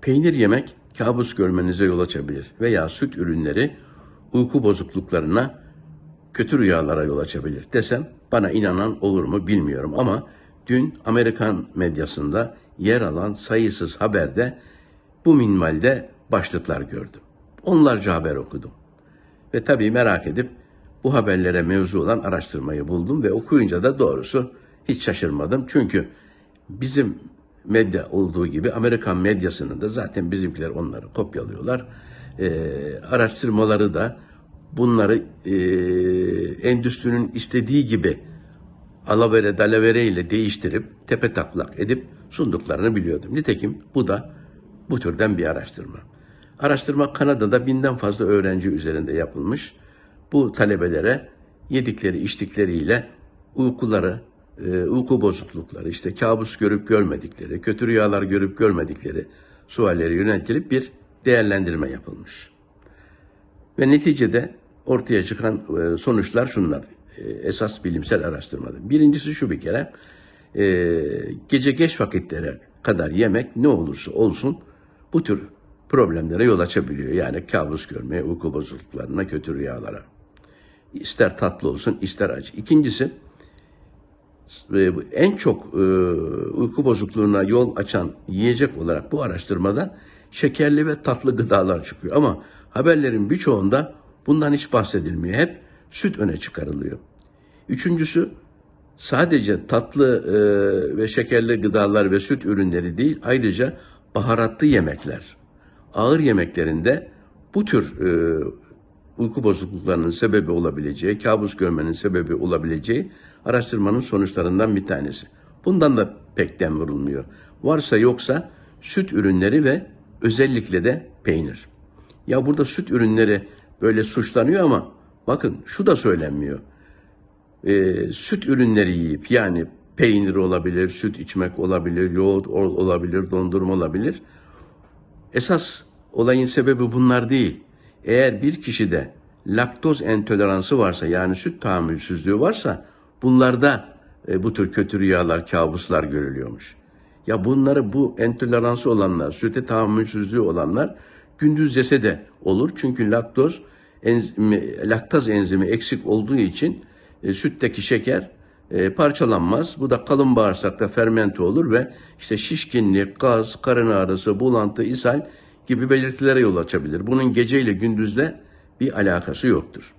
Peynir yemek kabus görmenize yol açabilir veya süt ürünleri uyku bozukluklarına, kötü rüyalara yol açabilir desem bana inanan olur mu bilmiyorum ama dün Amerikan medyasında yer alan sayısız haberde bu minvalde başlıklar gördüm. Onlarca haber okudum. Ve tabii merak edip bu haberlere mevzu olan araştırmayı buldum ve okuyunca da doğrusu hiç şaşırmadım. Çünkü bizim medya olduğu gibi Amerikan medyasının da zaten bizimkiler onları kopyalıyorlar. Ee, araştırmaları da bunları e, endüstrinin istediği gibi alavere dalavere ile değiştirip tepe taklak edip sunduklarını biliyordum. Nitekim bu da bu türden bir araştırma. Araştırma Kanada'da binden fazla öğrenci üzerinde yapılmış. Bu talebelere yedikleri içtikleriyle uykuları, e, uyku bozuklukları, işte kabus görüp görmedikleri, kötü rüyalar görüp görmedikleri sualleri yöneltilip bir değerlendirme yapılmış. Ve neticede ortaya çıkan e, sonuçlar şunlar. E, Esas bilimsel araştırmada. Birincisi şu bir kere. e, Gece geç vakitlere kadar yemek ne olursa olsun bu tür problemlere yol açabiliyor. Yani kabus görmeye, uyku bozukluklarına, kötü rüyalara. İster tatlı olsun, ister acı. İkincisi, en çok e, uyku bozukluğuna yol açan yiyecek olarak bu araştırmada şekerli ve tatlı gıdalar çıkıyor. Ama haberlerin birçoğunda bundan hiç bahsedilmiyor. Hep süt öne çıkarılıyor. Üçüncüsü sadece tatlı e, ve şekerli gıdalar ve süt ürünleri değil ayrıca baharatlı yemekler. Ağır yemeklerinde bu tür e, uyku bozukluklarının sebebi olabileceği, kabus görmenin sebebi olabileceği araştırmanın sonuçlarından bir tanesi. Bundan da pek dem vurulmuyor. Varsa yoksa süt ürünleri ve özellikle de peynir. Ya burada süt ürünleri böyle suçlanıyor ama bakın şu da söylenmiyor. Ee, süt ürünleri yiyip yani peynir olabilir, süt içmek olabilir, yoğurt ol- olabilir, dondurma olabilir. Esas olayın sebebi bunlar değil. Eğer bir kişide laktoz intoleransı varsa yani süt tahammülsüzlüğü varsa bunlarda e, bu tür kötü rüyalar, kabuslar görülüyormuş. Ya bunları bu intoleransı olanlar, süte tahammülsüzlüğü olanlar gündüz yese de olur. Çünkü laktoz enzimi, laktaz enzimi eksik olduğu için e, sütteki şeker e, parçalanmaz. Bu da kalın bağırsakta fermente olur ve işte şişkinlik, gaz, karın ağrısı, bulantı, ishal gibi belirtilere yol açabilir. Bunun geceyle gündüzle bir alakası yoktur.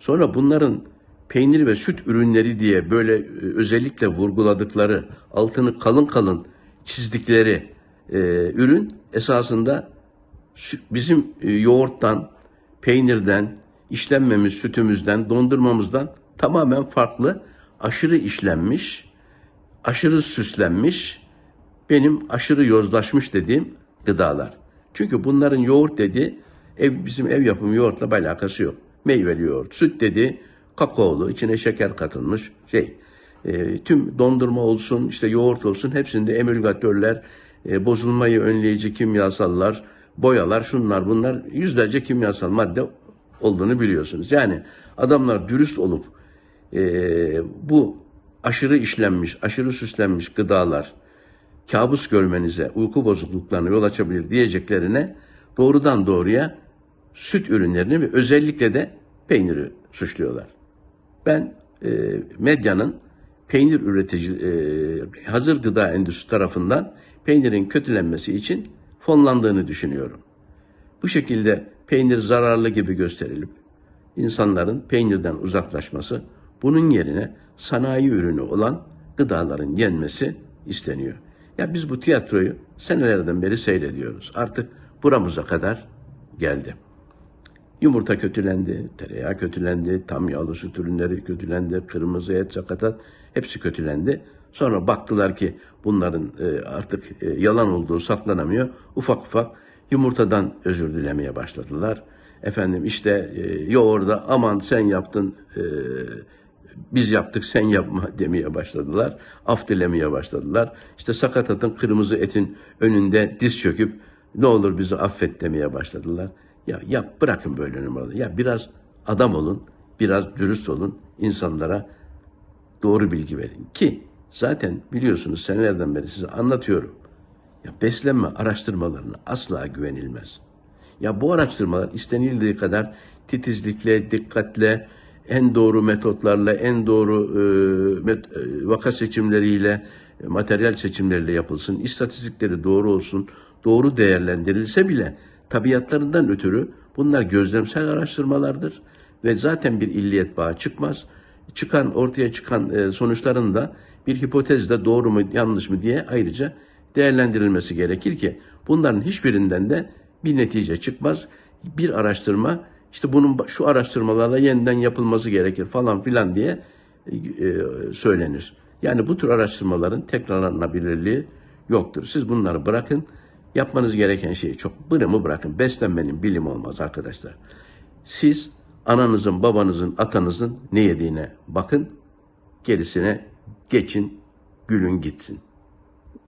Sonra bunların peynir ve süt ürünleri diye böyle e, özellikle vurguladıkları, altını kalın kalın çizdikleri e, ürün esasında bizim e, yoğurttan, peynirden, işlenmemiş sütümüzden, dondurmamızdan tamamen farklı, aşırı işlenmiş, aşırı süslenmiş, benim aşırı yozlaşmış dediğim gıdalar. Çünkü bunların yoğurt dediği ev, bizim ev yapımı yoğurtla bir alakası yok. Meyveli yoğurt. Süt dediği kakaolu, içine şeker katılmış şey. E, tüm dondurma olsun, işte yoğurt olsun hepsinde emülgatörler, e, bozulmayı önleyici kimyasallar, boyalar, şunlar bunlar yüzlerce kimyasal madde olduğunu biliyorsunuz. Yani adamlar dürüst olup e, bu aşırı işlenmiş, aşırı süslenmiş gıdalar kabus görmenize, uyku bozukluklarına yol açabilir diyeceklerine doğrudan doğruya süt ürünlerini ve özellikle de peyniri suçluyorlar. Ben e, medyanın peynir üretici, e, hazır gıda endüstrisi tarafından peynirin kötülenmesi için fonlandığını düşünüyorum. Bu şekilde peynir zararlı gibi gösterilip insanların peynirden uzaklaşması, bunun yerine sanayi ürünü olan gıdaların yenmesi isteniyor. Ya biz bu tiyatroyu senelerden beri seyrediyoruz. Artık buramıza kadar geldi. Yumurta kötülendi, tereyağı kötülendi, tam yağlı süt ürünleri kötülendi, kırmızı et, sakatat hepsi kötülendi. Sonra baktılar ki bunların e, artık e, yalan olduğu saklanamıyor. Ufak ufak yumurtadan özür dilemeye başladılar. Efendim işte e, yoğurda aman sen yaptın, biz yaptık sen yapma demeye başladılar. Af dilemeye başladılar. İşte sakatatın kırmızı etin önünde diz çöküp ne olur bizi affet demeye başladılar. Ya yap bırakın böyle numaraları. Ya biraz adam olun, biraz dürüst olun, insanlara doğru bilgi verin. Ki zaten biliyorsunuz senelerden beri size anlatıyorum. Ya beslenme araştırmalarına asla güvenilmez. Ya bu araştırmalar istenildiği kadar titizlikle, dikkatle, en doğru metotlarla, en doğru e, met- e, vaka seçimleriyle, e, materyal seçimleriyle yapılsın. İstatistikleri doğru olsun, doğru değerlendirilse bile tabiatlarından ötürü bunlar gözlemsel araştırmalardır ve zaten bir illiyet bağı çıkmaz. Çıkan ortaya çıkan e, sonuçların da bir hipotezde doğru mu yanlış mı diye ayrıca değerlendirilmesi gerekir ki bunların hiçbirinden de bir netice çıkmaz. Bir araştırma işte bunun şu araştırmalarla yeniden yapılması gerekir falan filan diye e, söylenir. Yani bu tür araştırmaların tekrarlanabilirliği yoktur. Siz bunları bırakın. Yapmanız gereken şeyi çok bırımı bırakın. Beslenmenin bilim olmaz arkadaşlar. Siz ananızın, babanızın, atanızın ne yediğine bakın. Gerisine geçin, gülün gitsin.